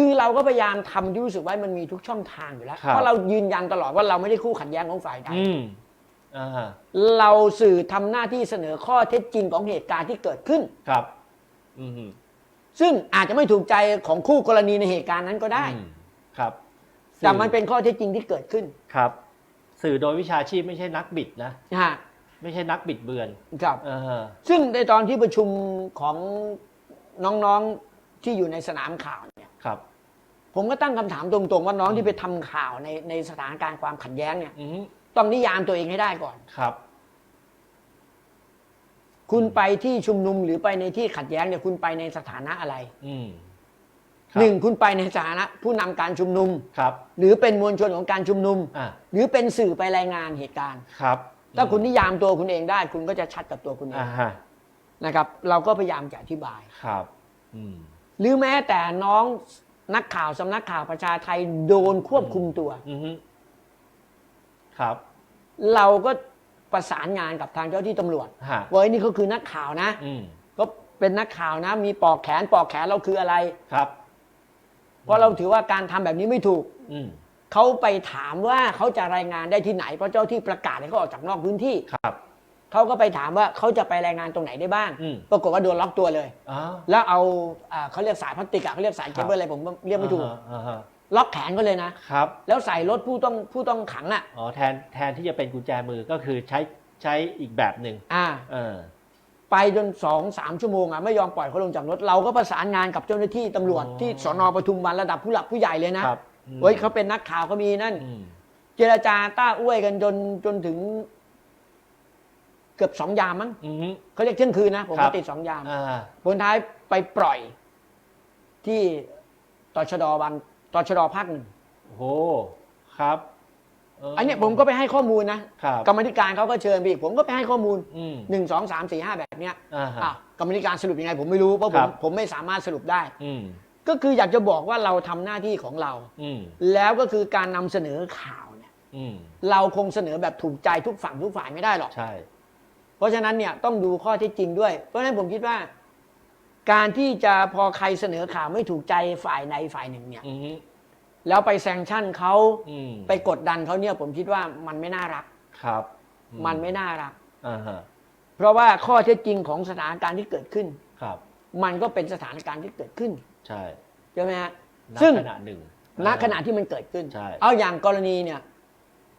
คือเราก็พยายามทำที่รู้สึกว่ามันมีทุกช่องทางอยู่แล้ว ครับ เพราะเรายืนยันตลอดว่าเราไม่ได้คู่ขัดแย้งของฝ่ายใด อืมอ่าฮะเราสื่อทำหน้าที่เสนอข้อเท็จจริงของเหตุการณ์ที่เกิดขึ้น ครับ อืมซึ่งอาจจะไม่ถูกใจของคู่กรณีในเหตุการณ์นั้นก็ได้ อืมครับแต่มันเป็นข้อเท็จจริงที่เกิดขึ้นครับ สื่อโดยวิชาชีพไม่ใช่นักบิดนะ นะฮะไม่ใช่นักบิดเบือนครับ เออซึ่งในตอนที่ประชุมของน้องๆที่อยู่ในสนามข่าวเนี่ย ครับ ผมก็ตั้งคำถามตรงๆ ว่าน้องที่ไปทำข่าวในในสถานการณ์ความขัดแย้งเนี่ย อืมต้องนิยามตัวเองให้ได้ก่อน ครับ คุณไปที่ชุมนุมหรือไปในที่ขัดแย้งเนี่ยคุณไปในสถานะอะไรอืมครับหนึ่งคุณไปในสถานะ ผู้นำการชุมนุม ครับ หรือเป็นมวลชนของการชุมนุม อ่าหรือเป็นสื่อไปรายงานเหตุการณ์ ครับถ้าคุณนิยามตัวคุณเองได้ คุณก็จะชัดกับตัวคุณเออ่างฮะนะครับ เราก็พยายามจะอธิบาย ครับ อืม หรือแม้แต่น้องนักข่าวสำนักข่าวประชาไทยโดนควบคุมตัว อืมครับ เราก็ประสานงานกับทางเจ้าที่ตำรวจฮะว่าเฮ้ยนี่เขาคือนักข่าวนะ อืมก็เป็นนักข่าวนะ มีปอกแขนปอกแขนเราคืออะไร ครับ เพราะเราถือว่าการทำแบบนี้ไม่ถูก อืมเขาไปถามว่าเขาจะรายงานได้ที่ไหน เพราะเจ้าที่ประกาศให้เขาออกจากนอกพื้นที่ ครับ เขาก็ไปถามว่าเขาจะไปรายงานตรงไหนได้บ้าง อืม ปรากฏว่าโดนล็อกตัวเลยอ๋อแล้วเอาอ่าเขาเรียกสายพลาสติกอะเขาเรียกสายคเครับเบิลอะไรผมเรียกไม่ถูก อ่าฮะอ่าฮะล็อกแขนเขาเลยนะ ครับ แล้วใส่รถผู้ต้องผู้ต้องขังอะ อ๋อแทนแทนที่จะเป็นกุญแจมือก็คือใช้ใช้อีกแบบหนึ่งอ่า เออ ไปจนสองสามชั่วโมงอะไม่ยอมปล่อยเขาลงจากรถ เราก็ประสานงานกับเจ้าหน้าที่ตำรวจอ๋อ ที่สนปทุมวันระดับผู้หลักผู้ใหญ่เลยนะครับอืมเฮ้ยเขาเป็นนักข่าวเขามีนั่น อืม เจรจาต้าอ้วยกันจนจนถึง เกือบสองยามมั้งอืมเขาเรียกเที่ยงคืนนะผมครัก็บ ติดสองยามอ่า ผลท้ายไปปล่อย ที่ตชดวันตชดภาคหนึ่งโอ้โห ครับเอันเนี้ยผมก็ไปให้ข้อมูลนะครับ กรรมธิการเขาก็เชิญไปอีกผมก็ไปให้ข้อมูลอืมหนึ่งสองสามสี่ห้าแบบเนี้ยอ่าฮะ อะกรรมธิการสรุปยังไง ผมไม่รู้เพราะผครัมบ ผมไม่สามารถสรุปได้ อืม ก็คืออยากจะบอกว่าเราทำหน้าที่ของเรา อืม แล้วก็คือการนำเสนอข่าวเนี่ย อืม เราคงเสนอแบบถูกใจทุกฝั่งทุกฝ่ายไม่ได้หรอก ใช่ เพราะฉะนั้นเนี่ยต้องดูข้อเท็จจริงด้วย เพราะฉะนั้นผมคิดว่า การที่จะพอใครเสนอข่าวไม่ถูกใจฝ่ายใดฝ่ายหนึ่งเนี่ยอืมแล้วไปแซงชั่นเขาอืมไปกดดันเขาเนี่ยผมคิดว่ามันไม่น่ารัก ครับมันไม่น่ารัก อ่าฮะเพราะว่าข้อเท็จจริงของสถานการณ์ที่เกิดขึ้น ครับ มันก็เป็นสถานการณ์ที่เกิดขึ้นใช่ใช่ไหมฮะ ณซึ่ง ขณะหนึ่ง ณขณะที่มันเกิดขึ้น ใช่ เอาอย่างกรณีเนี่ย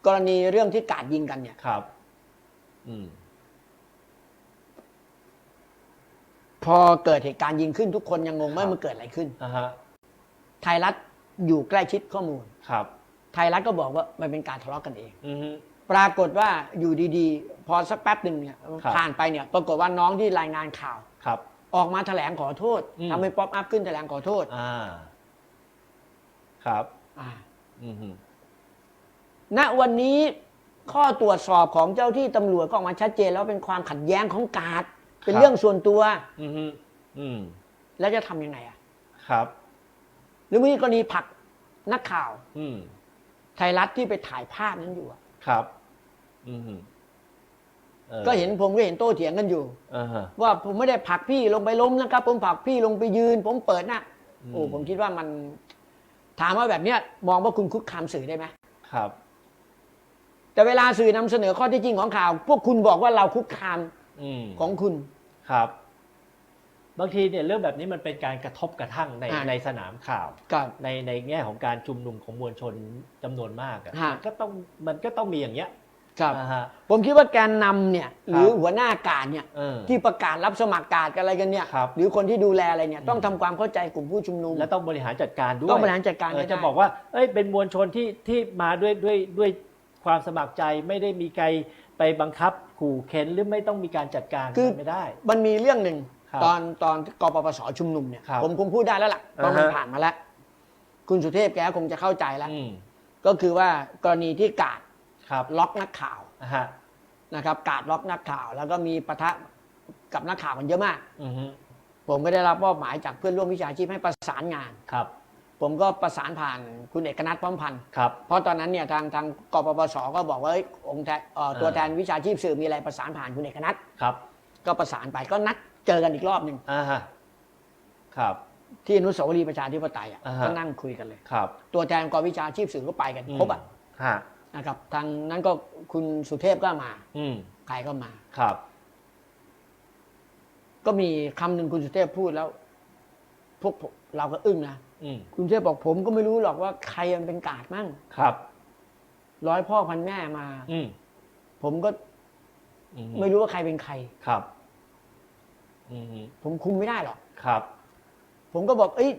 กรณีเรื่องที่กราดยิงกันเนี่ย ครับ อืม อเกิดเหตุการณ์ยิงขึ้นทุกคนยังงงว่าครับมันเกิดอะไรขึ้น อ่าฮะไทยรัฐอยู่ใกล้ชิดข้อมูล ครับ ไทยรัฐก็บอกว่ามันเป็นการทะเลาะกันเอง อืมปรากฏว่าอยู่ดีๆ พอสักแป๊บหนึ่งเนี่ยครับ ผ่านไปเนี่ย ปรากฏว่าน้องที่รายงานข่าว ครับ ออกมาแถลงขอโทษอืม ทำเป็นป๊อปอัพขึ้นแถลงขอโทษอ่า ครับ อ่า อืมฮึ ณวันนี้ข้อตรวจสอบของเจ้าที่ตำรวจก็ออกมาชัดเจนแล้วเป็นความขัดแย้งของกาด เป็นเรื่องส่วนตัวอืมฮึอืมแล้วจะทำยังไงอะ ครับ หรือมีกรณีผลักนักข่าว อืมไทยรัฐที่ไปถ่ายภาพนั้นอยู่อะครับ อืมฮึออก็เห็นผมก็เห็นโต้เถียงกันอยู่อ่าฮะว่าผมไม่ได้ผลักพี่ลงไปล้มนะครับ ผมผลักพี่ลงไปยืน ผมเปิดหน้าอืมโอ้ผมคิดว่ามัน ถามว่าแบบเนี้ย มองว่าคุณคุกคามสื่อได้ไหมครับ แต่เวลาสื่อนำเสนอข้อเที่จริงของข่าว พวกคุณบอกว่าเราคุกคาม อืมของคุณ ครับ บางทีเนี่ยเรื่องแบบนี้มันเป็นการกระทบกระทั่งในอ่า ในสนามข่าว กับ ในในแง่ของการชุมนุมของมวลชนจำนวนมากอะฮะ มันก็ต้องมันก็ต้องมีอย่างเงี้ยกับอ่าฮะ ผมคิดว่าแกนนำเนี่ย หรือครับ หัวหน้าการเนี่ย เออ ที่ประกาศรับสมัครการกันอะไรกันเนี่ย ครับหรือคนที่ดูแลอะไรเนี่ย ต้องทำความเข้าใจกลุ่มผู้ชุมนุม และต้องบริหารจัดการด้วยต้องบริหารจัดการเออให้ได้ จะบอกว่า เอ้ยเป็นมวลชนที่ที่มาด้วยด้วยด้วยความสมัครใจไม่ได้มีใครไปบังคับ ขู่เข็นหรือไม่ต้องมีการจัดการคือ ไม่ได้ มันมีเรื่องหนึ่งครับตอนตอนกปปสชุมนุมเนี่ยครับผมคงพูดได้แล้วล่ะเพราะมันอ่าฮะ ผ่านมาแล้ว คุณสุเทพแกคงจะเข้าใจแล้ว อืมก็คือว่ากรณีที่กาดครับล็อกนักข่าวอ่าฮะนะครับ กาดล็อกนักข่าว แล้วก็มีปะทะกับนักข่าวกันเยอะมาก อือฮึผมก็ได้รับมอบหมายจากเพื่อนร่วมวิชาชีพให้ประสานงาน ครับ ผมก็ประสานผ่านคุณเอกนัทป้อมพันธ์ครับ เพราะตอนนั้นเนี่ยทางทางกปปสก็บอกว่าเอ้ยองค์แทนเอ่อตัวแทนวิชาชีพสื่อมีอะไรประสานผ่านคุณเอกนัทครับก็ประสานไปก็นัดเจอกันอีกรอบหนึ่งอ่าฮะครับ ที่อนุสาวรีย์ประชาธิปไตยอะอ่าฮะ ก็นั่งคุยกันเลย ครับตัวแทนกองวิชาชีพสื่อก็ไปกันครบอะฮะนะครับทางนั้นก็คุณสุเทพก็มาอืมใครก็มา ครับ ก็มีคำหนึ่งคุณสุเทพพูดแล้ว พวกผมเราก็อึ้งนะ อืมคุณสุเทพบอกผมก็ไม่รู้หรอกว่าใครมันเป็นกาดมั่งครับ ร้อยพ่อพันแม่มา อืมผมก็อืมไม่รู้ว่าใครเป็นใคร ครับอืมผมคุมไม่ได้หรอก ครับ ผมก็บอกเอ้ย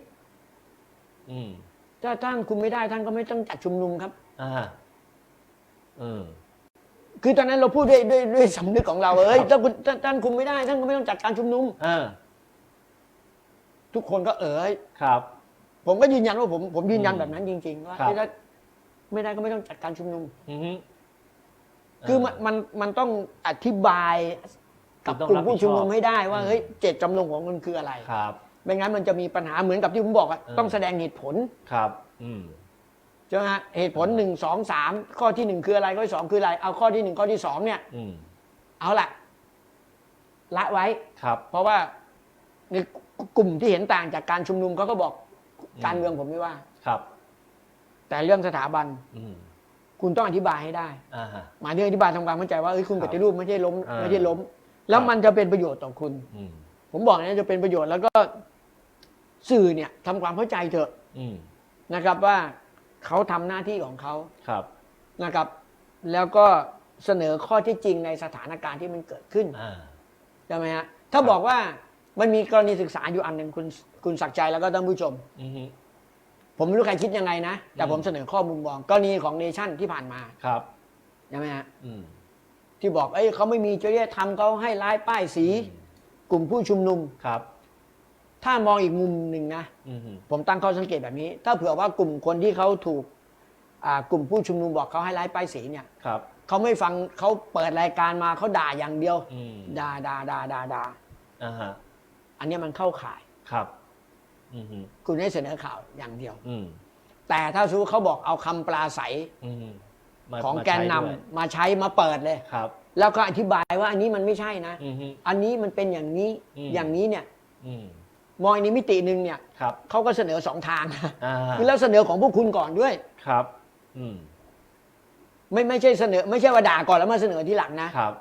อืมถ้าท่านคุมไม่ได้ท่านก็ไม่ต้องจัดชุมนุมครับ อ่าเออคือตอนนั้นเราพูดด้วยด้วยด้วยสำนึกของเราเอ้ยครับถ้าคุณถ้าท่านคุมไม่ได้ท่านก็ไม่ต้องจัดการชุมนุมอ่าทุกคนก็เอ๋ยครับ ผมก็ยืนยันว่าผมผมยืนยันอืมแบบนั้นจริงๆว่าครับถ้าไม่ได้ก็ไม่ต้องจัดการชุมนุม อืมคือมันมันมันต้องอธิบายกับคุณต้องกลุ่มรับผิผู้ดชอบชุมนุมให้ได้ว่าอืม เฮ้ยเจตจำนงของมันคืออะไร ครับ ไม่งั้นมันจะมีปัญหาเหมือนกับที่ผมบอกอะเออ ต้องแสดงเหตุผลครับ อืม ใช่ไหมฮะเหตุผลหนึ่งสองสามข้อที่หนึ่งคืออะไรข้อที่สองคืออะไรเอาข้อที่หนึ่งข้อที่สองเนี่ย อืม เอาละละไว้ ครับ เพราะว่าในกลุ่มที่เห็นต่างจากการชุมนุมเขาก็บอกอืม การเมืองผมไม่ว่า ครับ แต่เรื่องสถาบัน อืมคุณต้องอธิบายให้ได้ อ่าฮะ หมายถึงอธิบายทำความเข้าใจว่าเอ้ยคุณครัปบฏิรูปไม่ใช่ล้มอ่า ไม่ใช่ล้ม แล้วครับมันจะเป็นประโยชน์ต่อคุณ อืมผมบอกนะจะเป็นประโยชน์แล้วก็สื่อเนี่ยทำความเข้าใจเถอะอืมนะครับว่าเขาทำหน้าที่ของเขาครับนะครับ แล้วก็เสนอข้อที่จริงในสถานการณ์ที่มันเกิดขึ้นอ่า ใช่ไหมฮะถ้าบอกว่า มันมีกรณีศึกษาอยู่อันหนึ่งคุณคุณศักดิ์ใจแล้วก็ท่านผู้ชม อืมผมไม่รู้ใครคิดยังไงนะ แต่อืม ผมเสนอข้อมูลมองกรณีของเนชั่นที่ผ่านมาครับ ใช่ไหมฮะอืมที่บอกเอ้ยเขาไม่มีจริยธรรมเขาให้ร้ายป้ายสีกลุ่มผู้ชุมนุม ครับ ถ้ามองอีกมุมหนึ่งนะ อืมผมตั้งข้อสังเกตแบบนี้ ถ้าเผื่อว่ากลุ่มคนที่เขาถูกอ่ากลุ่มผู้ชุมนุมบอกเขาให้ร้ายป้ายสีเนี่ยครับ เขาไม่ฟังเขาเปิดรายการมาเขาด่าอย่างเดียว อืมด่าด่าด่าด่าด่าอ่าฮะ อันเนี้ยมันเข้าข่ายครับอืมคุณให้เสนอข่าวอย่างเดียว อืมแต่ถ้าสู้เขาบอกเอาคำปลาใสอืมมาของมาแกนนำใช้ด้วยมาใช้มาเปิดเลย ครับ แล้วก็อธิบายว่าอันนี้มันไม่ใช่นะ อืมอันนี้มันเป็นอย่างนี้อืม อย่างนี้เนี่ย อืมมองอีกในมิติหนึ่งเนี่ยครับเขาก็เสนอสองทางนะอ่าคือแล้วเสนอของพวกคุณก่อนด้วย ครับ อืมไม่ไม่ใช่เสนอ ไม่ใช่ว่าด่าก่อนแล้วมาเสนอทีหลังนะ ครับ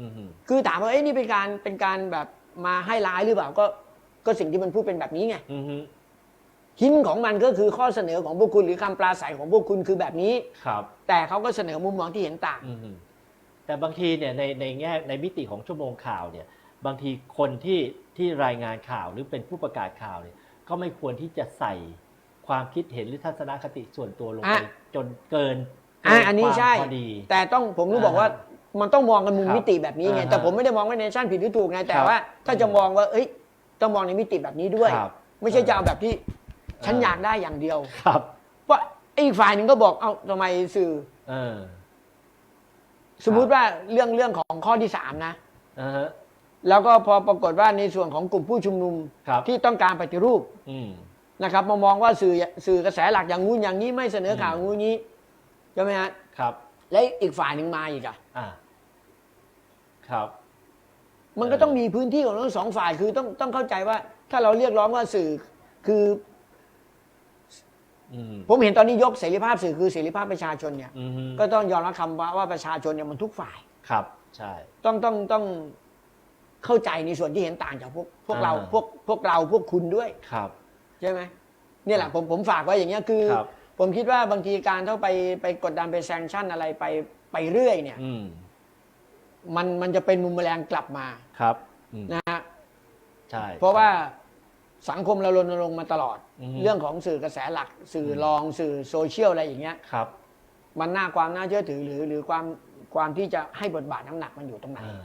อืมคือถามว่าเอ้ยนี่เป็นการเป็นการแบบ มาให้ร้ายหรือเปล่าก็ก็สิ่งที่มันพูดเป็นแบบนี้ไงอืมหินของมันก็คือข้อเสนอของพวกคุณหรือคำปราศัยของพวกคุณคือแบบนี้ ครับ แต่เขาก็เสนอมุมมองที่เห็นต่าง อืมแต่บางทีเนี่ยในในแง่ในมิติของชั่วโมงข่าวเนี่ย บางทีคนที่ที่รายงานข่าวหรือเป็นผู้ประกาศข่าวเนี่ย ก็ไม่ควรที่จะใส่ความคิดเห็นหรือทัศนคติส่วนตัวลงไปอะจนเกินอะเกิอันนี้ความใช่พอดี แต่ต้องผมรู้บอกว่าอ่า มันต้องมองกันมุมครับมิติแบบนี้ไง อ่าฮะแต่ผมไม่ได้มองว่าเนชั่นผิดหรือถูกไง แต่ครับว่าถ้าจะมองว่า เอ้ย ต้องมองในมิติแบบนี้ด้วย ครับไม่ใช่จะเอาแบบที่ ฉันอ่า อยากได้อย่างเดียว ครับเพราะอีกฝ่ายหนึ่งก็บอก เอ้าทำไมสื่อ เออสมมุติว่าเรื่องเรื่องของข้อที่สามนะ อ่าฮะ แล้วก็พอปรากฏว่าในส่วนของกลุ่มผู้ชุมนุมครับ ที่ต้องการปฏิรูปอืม นะครับมามองว่าสื่อสื่อกระแสหลักอย่างงู้นอย่างนี้ไม่เสนอข่าวอืมงู้นนี้ใช่ไหมฮะ ครับ และอีกฝ่ายหนึ่งมาอีกอะอ่า ครับ มันก็ต้องมีพื้นที่ของทั้งสองฝ่ายคือต้องต้องเข้าใจว่า ถ้าเราเรียกร้องว่าสื่อคือ อืมผมเห็นตอนนี้ยกเสรีภาพสื่อคือเสรีภาพประชาชนเนี่ย อืมก็ต้องยอมรับคำว่าว่าประชาชนเนี่ยมันทุกฝ่าย ครับ ใช่ ต้องต้องต้องเข้าใจในส่วนที่เห็นต่างจากพวกพวกเราอ่า พวกพวกเราพวกคุณด้วย ครับ ใช่ไหมเนี่ยแหละผมผมฝากไว้อย่างเงี้ยคือ ครับ ผมคิดว่าบางทีการเข้าไปไปกดดันไปแซงชั่นอะไรไปไปเรื่อยเนี่ย อืมมันมันจะเป็นมุมแมลงกลับมาครับอืมนะฮะใช่เพราะว่าสังคมเรารณรงค์มาตลอดอือฮึเรื่องของสื่อกระแสหลัก สื่อรองสื่อโซเชียลอะไรอย่างเงี้ย ครับมันน่าความน่าเชื่อถือหรือหรือความความที่จะให้บทบาทน้ำหนักมันอยู่ตรงไหน อ่า